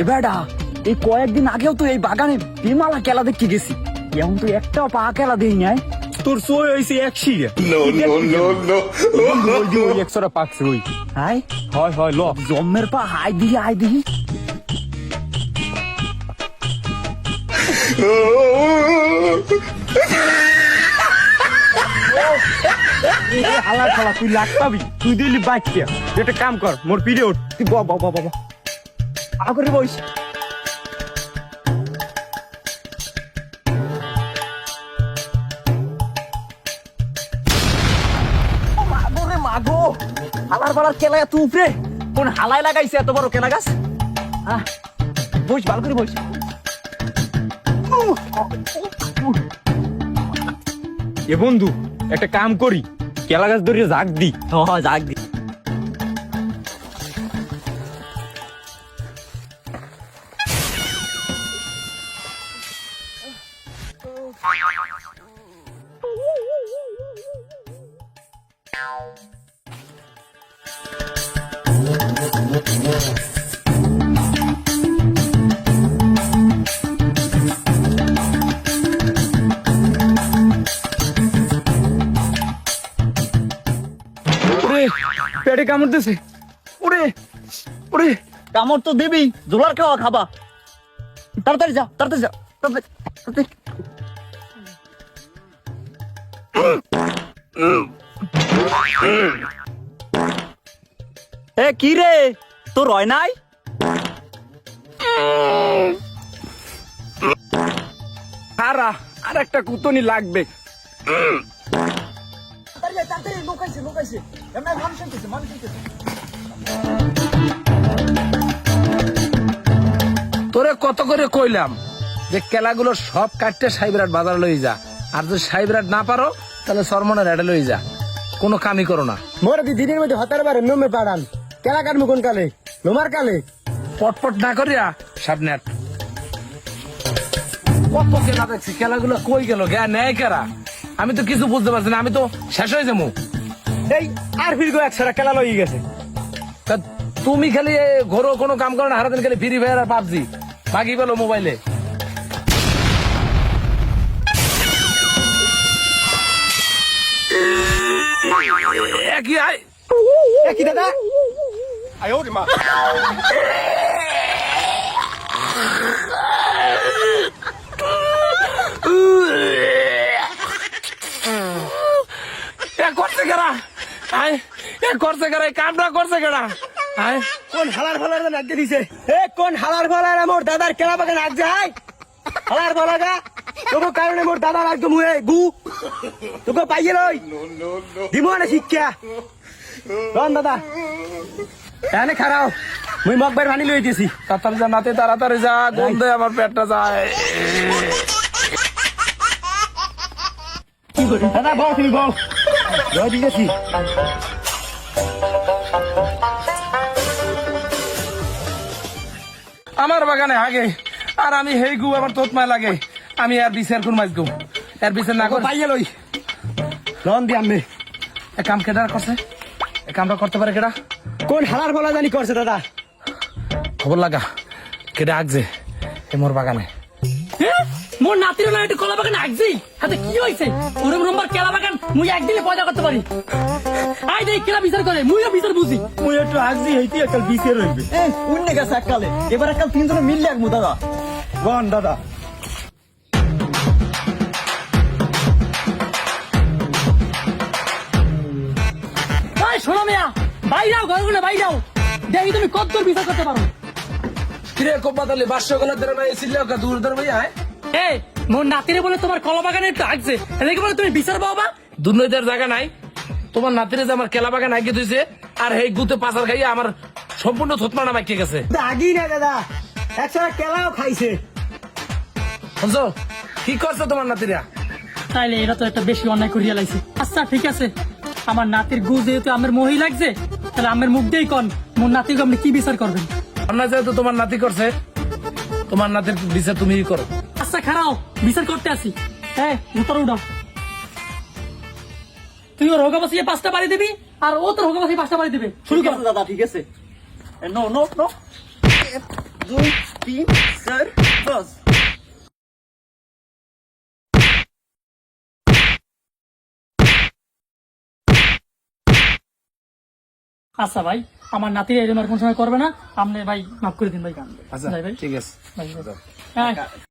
এ বেডা এই কয়েকদিন আগেও তো এই বাগানে বিমালা খেলা দেখতে গেছি। এমন তো একটাও পা খেলা দেই নাই। তোর সই হয়েছে এক শিরে. ওই একশোটা পাকছে ওই হাই? হয় হয় ল। জম্মের পা হাই দিহি হাই দিহি হালা খালা তুই লাগ পাবি তুই দিলি তুই একটা কাম কর মোর পিরিয়ড তুই বাবা ব ব ব ব। আগরে বইস ও মাগো রে মাগো হালার বালার কেলা এত উপরে? কোন হালাই লাগাইছে এত বড় কেলা গাছ? আহ, বইস ভালো করে বইস এ বন্ধু একটা কাম করি কেলা গাছ ধরিয়ে জাগ দি। ও জাগ দি। পেটে কামড়তেছে ওরে ওরে। কামড় তো দিবি জোলার খাওয়া খাবা। তাড়াতাড়ি যা তাড়াতাড়ি যা তাড়াতাড়ি। এ, কি রে? তোর হয় নাই? আর একটা কুতনি লাগবে। তোরে কত করে কইলাম যে কেলাগুলো সব কাটতে সাইবরাট বাজার লই যা, আর যদি সাইবরাট না পারো, তাহলে সরমনের এডে লই যা। কোনো কামই করো না। মোর দি দিনের মধ্যে হতার বারে নমে পাড়ান। কেলা কাটমু কোন কালে? লোমার কালে? পটপট না করিয়া সামনে আট। কত কেলা দেখছি কেলাগুলো কই গেল? গে নেয় কেরা? আমি তো কিছু বুঝতে পারছি না আমি তো শেষ হয়ে যাব। এই আর ফিরগো একশোটা কেলা লই গেছে। তা তুমি খালি ঘরো কোনো কাম করো না হারাদিন খালি ফ্রি ফায়ার আর পাবজি। বাকি পেল মোবাইলে। একই আয় কি দাদা এ করছে কেরা? আয় এ করছে কেরা? কামটা করছে কেরা? আয়। কোন হালার ফালার নাক দিছে? এ কোন হালার ফালার মোর দাদার কেলা বাগান আগ যায় হালার ফালাগা তোকে কারণে মোর দাদার একদম হয়ে গু। তোকে পাইয়ে লই। দিমো না শিক্ষা। রন দাদা। এনে খারাও। মুই মগবার ভানি লই দিছি তাড়াতাড়ি যা নাতে তাড়াতাড়ি যা গন্ধে আমার পেটটা যায়। দাদা বল তুমি বল। লই দিয়েছি আমার বাগানে আগে আর আমি হেই গু আমার তোতমায় লাগে। আমি আর বিচার কোন মাছ গু এর বিচার না কর পাইয়ে লই। রন দি আমি এ কাম কেডা করছে? এ কামটা করতে পারে কেডা? কোন হালার বলা জানি করছে দাদা? খবর লাগা। কেডা আগছে এ মোর বাগানে। মোর নাতির না একটু কলা বাগান আগছি হাতে কি হইছে? ওরম নম্বর কেলা বাগান মুই একদিনে পয়দা করতে পারি। আই দেখ কেলা বিচার করে মুইও বিচার বুঝি। মুই একটু আগজি হইতি একাল বিসে রইবে উন্নে গেছে এককালে। এবার এককাল তিনজনে মিললে একমু দাদা। গন দাদা। বাইরাও ঘরগুলো বাইরাও দেখি তুমি কত দূর বিচার করতে পারো। কিরে কোপাতালি বাসা গলা ধরে ভাই কা দূর ভাই আয় এ মোর নাতিরে বলে তোমার কলা বাগানে একটু আগছে এদিকে বলে তুমি বিচার পাও বা? দুর্নৈতের জায়গা নাই। তোমার নাতিরে যে আমার কেলা বাগান আগে দিয়েছে আর হেই গুতে পাচার খাইয়ে আমার সম্পূর্ণ থতমা নামাই গেছে। আগি না দাদা। একশো কেলাও খাইছে। বুঝছ কি করছে তোমার নাতিরা? তাইলে এরা তো একটা বেশি অন্যায় করিয়া লাইছে। আচ্ছা ঠিক আছে। আমার নাতির গু যেহেতু আমার মহি লাগছে তাহলে আমার মুখ দিয়েই কন মোর নাতিকে আপনি কি বিচার করবেন? অন্যায় যেহেতু তোমার নাতি করছে তোমার নাতির বিচার তুমিই করো। আচ্ছা খারাও বিচার করতে আসি। হ্যাঁ উত্তর উঠাও। তুই ওর হোগা বসিয়ে পাঁচটা বাড়ি দিবি আর ও তোর হোগা বসিয়ে পাঁচটা বাড়ি দিবে। শুরু কর। দাদা ঠিক আছে। No no no. দুই তিন চার পাঁচ আচ্ছা ভাই আমার নাতির এরম আর কোন সময় করবে না। আপনি ভাই মাফ করে দিন ভাই আচ্ছা ভাই ঠিক আছে। ভাই। হ্যাঁ।